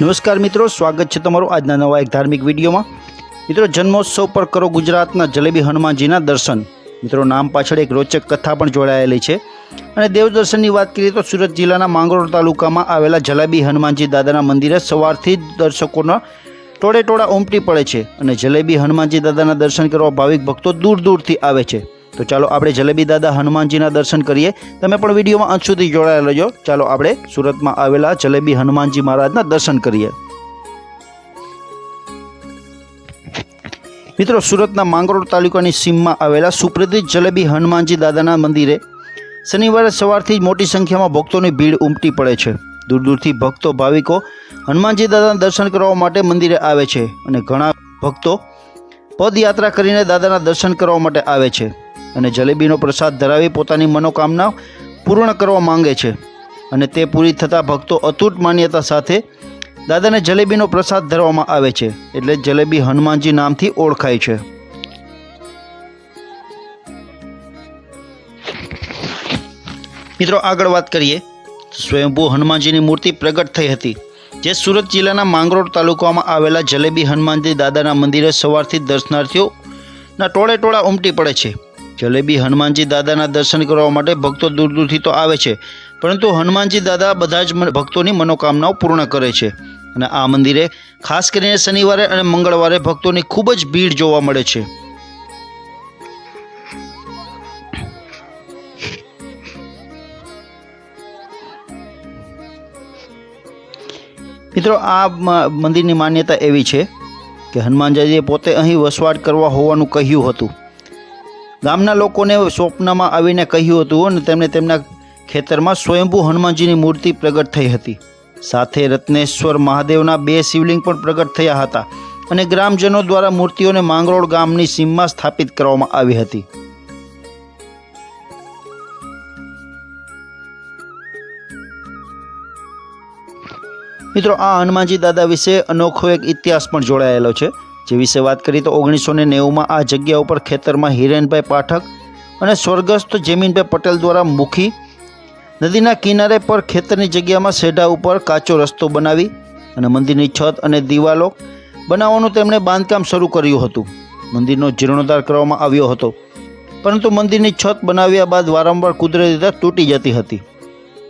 નમસ્કાર મિત્રો, સ્વાગત છે તમારું આજના નવા એક ધાર્મિક વિડીયોમાં. મિત્રો, જન્મોત્સવ પર કરો ગુજરાતના જલેબી હનુમાનજીના દર્શન. મિત્રો, નામ પાછળ એક રોચક કથા પણ જોડાયેલી છે. અને દેવદર્શનની વાત કરીએ તો સુરત જિલ્લાના માંગરોળ તાલુકામાં આવેલા જલેબી હનુમાનજી દાદાના મંદિરે સવારથી જ દર્શકોના ટોળે ટોળા ઉમટી પડે છે. અને જલેબી હનુમાનજી દાદાના દર્શન કરવા ભાવિક ભક્તો દૂર દૂરથી આવે છે. તો ચાલો આપણે જલેબી દાદા હનુમાનજીના દર્શન કરીએ. તમે પણ વિડીયોમાં અંત સુધી જોડાયેલા રહેજો. ચાલો આપણે સુરતમાં આવેલા જલેબી હનુમાનજી મહારાજના દર્શન કરીએ. મિત્રો, સુરતના માંગરોળ તાલુકાની સીમમાં આવેલા સુપ્રસિદ્ધ જલેબી હનુમાનજી દાદાના મંદિરે શનિવારે સવારથી જ મોટી સંખ્યામાં ભક્તોની ભીડ ઉમટી પડે છે. દૂર દૂરથી ભક્તો, ભાવિકો હનુમાનજી દાદાના દર્શન કરવા માટે મંદિરે આવે છે અને ઘણા ભક્તો પદયાત્રા કરીને દાદાના દર્શન કરવા માટે આવે છે. અને જલેબીનો પ્રસાદ ધરાવી પોતાની મનોકામના પૂર્ણ કરવા માંગે છે અને તે પૂરી થતાં ભક્તો અતૂટ માન્યતા સાથે દાદાને જલેબીનો પ્રસાદ ધરવામાં આવે છે એટલે જલેબી હનુમાનજી નામથી ઓળખાય છે. મિત્રો, આગળ વાત કરીએ સ્વયંભૂ હનુમાનજીની મૂર્તિ પ્રગટ થઈ હતી, જે સુરત જિલ્લાના માંગરોળ તાલુકામાં આવેલા જલેબી હનુમાનજી દાદાના મંદિરે સવારથી દર્શનાર્થીઓના ટોળે ટોળા ઉમટી પડે છે. જલેબી હનુમાનજી દાદાના દર્શન કરવા માટે ભક્તો દૂર દૂરથી તો આવે છે. પરંતુ હનુમાનજી દાદા બધા જ ભક્તોની મનોકામનાઓ પૂર્ણ કરે છે. અને આ મંદિરે ખાસ કરીને શનિવારે અને મંગળવારે ભક્તોની ખૂબ જ ભીડ જોવા મળે છે. મિત્રો, આ મંદિરની માન્યતા એવી છે કે હનુમાનજીએ પોતે અહીં વસવાટ કરવા હોવાનું કહ્યું હતું. ગામના લોકોને સ્વપ્નમાં આવીને કહ્યું હતું અને તેમણે તેમના ખેતરમાં સ્વયંભૂ હનુમાનજીની મૂર્તિ પ્રગટ થઈ હતી. સાથે રત્નેશ્વર મહાદેવના બે શિવલિંગ પણ પ્રગટ થયા હતા અને ગ્રામજનો દ્વારા મૂર્તિઓને માંગરોળ ગામની સીમમાં સ્થાપિત કરવામાં આવી હતી. મિત્રો, આ હનુમાનજી દાદા વિશે અનોખો એક ઇતિહાસ પણ જોડાયેલો છે. જે વિશે વાત કરીએ તો ઓગણીસો ને નેવુંમાં આ જગ્યા ઉપર ખેતરમાં હિરેનભાઈ પાઠક અને સ્વર્ગસ્થ જેમીનભાઈ પટેલ દ્વારા મુખી નદીના કિનારે પર ખેતરની જગ્યામાં સેઢા ઉપર કાચો રસ્તો બનાવી અને મંદિરની છત અને દિવાલો બનાવવાનું તેમણે બાંધકામ શરૂ કર્યું હતું. મંદિરનો જીર્ણોદ્ધાર કરવામાં આવ્યો હતો. પરંતુ મંદિરની છત બનાવ્યા બાદ વારંવાર કુદરતી રીતે તૂટી જતી હતી.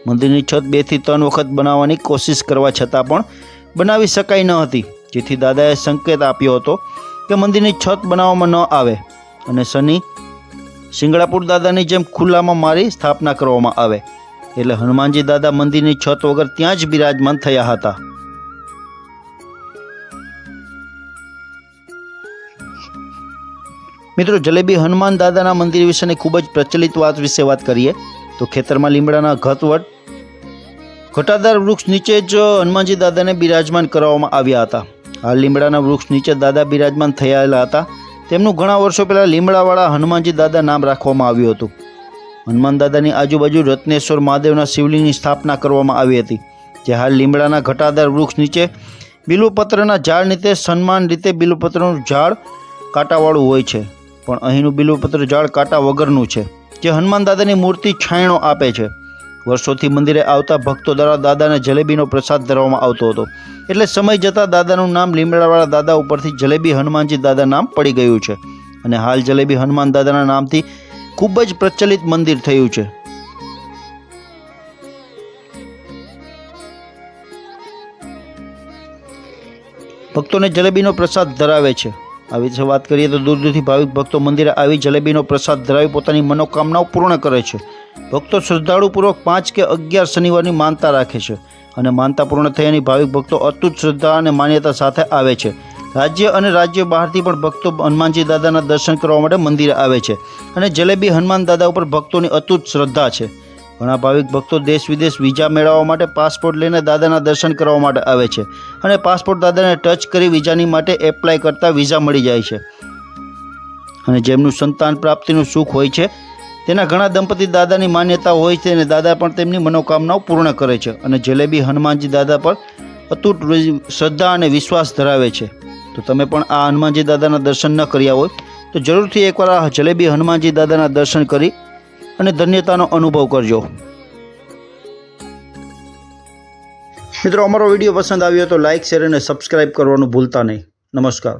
મંદિરની છત બેથી ત્રણ વખત બનાવવાની કોશિશ કરવા છતાં પણ બનાવી શકાઈ ન હતી. જેથી દાદાએ સંકેત આપ્યો હતો કે મંદિરની છત બનાવવામાં ન આવે અને શનિ સિંગળાપુર દાદાની જેમ ખુલ્લામાં મારી સ્થાપના કરવામાં આવે. એટલે હનુમાનજી દાદા મંદિરની છત વગર ત્યાં જ બિરાજમાન થયા હતા. મિત્રો, જલેબી હનુમાન દાદાના મંદિર વિશેની ખૂબ જ પ્રચલિત વાત વિશે વાત કરીએ, તો ખેતરમાં લીમડાના ઘતવટ ઘટાદાર વૃક્ષ નીચે જ હનુમાનજી દાદાને બિરાજમાન કરવામાં આવ્યા હતા. આ લીમડાના વૃક્ષ નીચે દાદા બિરાજમાન થયેલા હતા. તેમનું ઘણા વર્ષો પહેલાં લીમડાવાળા હનુમાનજી દાદા નામ રાખવામાં આવ્યું હતું. હનુમાન દાદાની આજુબાજુ રત્નેશ્વર મહાદેવના શિવલિંગની સ્થાપના કરવામાં આવી હતી, જે હાલ લીમડાના ઘટાદાર વૃક્ષ નીચે બિલુપત્રના ઝાડ નીચે સન્માન રીતે બિલુપત્રનું ઝાડ કાંટાવાળું હોય છે. પણ અહીંનું બિલુપત્ર ઝાડ કાંટા વગરનું છે, જે હનુમાન દાદાની મૂર્તિ છાંયણો આપે છે. વર્ષોથી મંદિરે આવતા ભક્તો દ્વારા દાદાને જલેબીનો પ્રસાદ ધરવામાં આવતો હતો. એટલે સમય જતાં દાદાનું નામ લીમડાવાળા દાદા ઉપરથી જલેબી હનુમાનજી દાદા નામ પડી ગયું છે. અને હાલ જલેબી હનુમાન દાદાના નામથી ખૂબ જ પ્રચલિત મંદિર થયું છે. ભક્તોને જલેબીનો પ્રસાદ ધરાવે છે. આવી રીતે વાત કરીએ તો દૂર દૂરથી ભાવિક ભક્તો મંદિરે આવી જલેબીનો પ્રસાદ ધરાવી પોતાની મનોકામનાઓ પૂર્ણ કરે છે. ભક્તો શ્રદ્ધાળુપૂર્વક પાંચ કે અગિયાર શનિવારની માનતા રાખે છે અને માનતા પૂર્ણ થયાની ભાવિક ભક્તો અતૂટ શ્રદ્ધા અને માન્યતા સાથે આવે છે. રાજ્ય અને રાજ્ય બહારથી પણ ભક્તો હનુમાનજી દાદાના દર્શન કરવા માટે મંદિરે આવે છે અને જલેબી હનુમાન દાદા ઉપર ભક્તોની અતૂટ શ્રદ્ધા છે. ઘણા ભાવિક ભક્તો દેશ વિદેશ વિઝા મેળવવા માટે પાસપોર્ટ લઈને દાદાના દર્શન કરવા માટે આવે છે અને પાસપોર્ટ દાદાને ટચ કરી વિઝાની માટે એપ્લાય કરતાં વિઝા મળી જાય છે. અને જેમનું સંતાન પ્રાપ્તિનું સુખ હોય છે તેના ઘણા દંપતી દાદાની માન્યતા હોય છે અને દાદા પણ તેમની મનોકામનાઓ પૂર્ણ કરે છે અને જલેબી હનુમાનજી દાદા પર અતૂટ શ્રદ્ધા અને વિશ્વાસ ધરાવે છે. તો તમે પણ આ હનુમાનજી દાદાના દર્શન ન કર્યા હોય તો જરૂરથી એકવાર આ જલેબી હનુમાનજી દાદાના દર્શન કરી અને ધન્યતાનો અનુભવ કરજો. મિત્રો, અમારો વીડિયો પસંદ આવ્યો તો લાઇક શેર અને સબસ્ક્રાઇબ કરવાનું ભૂલતા નહીં. નમસ્કાર.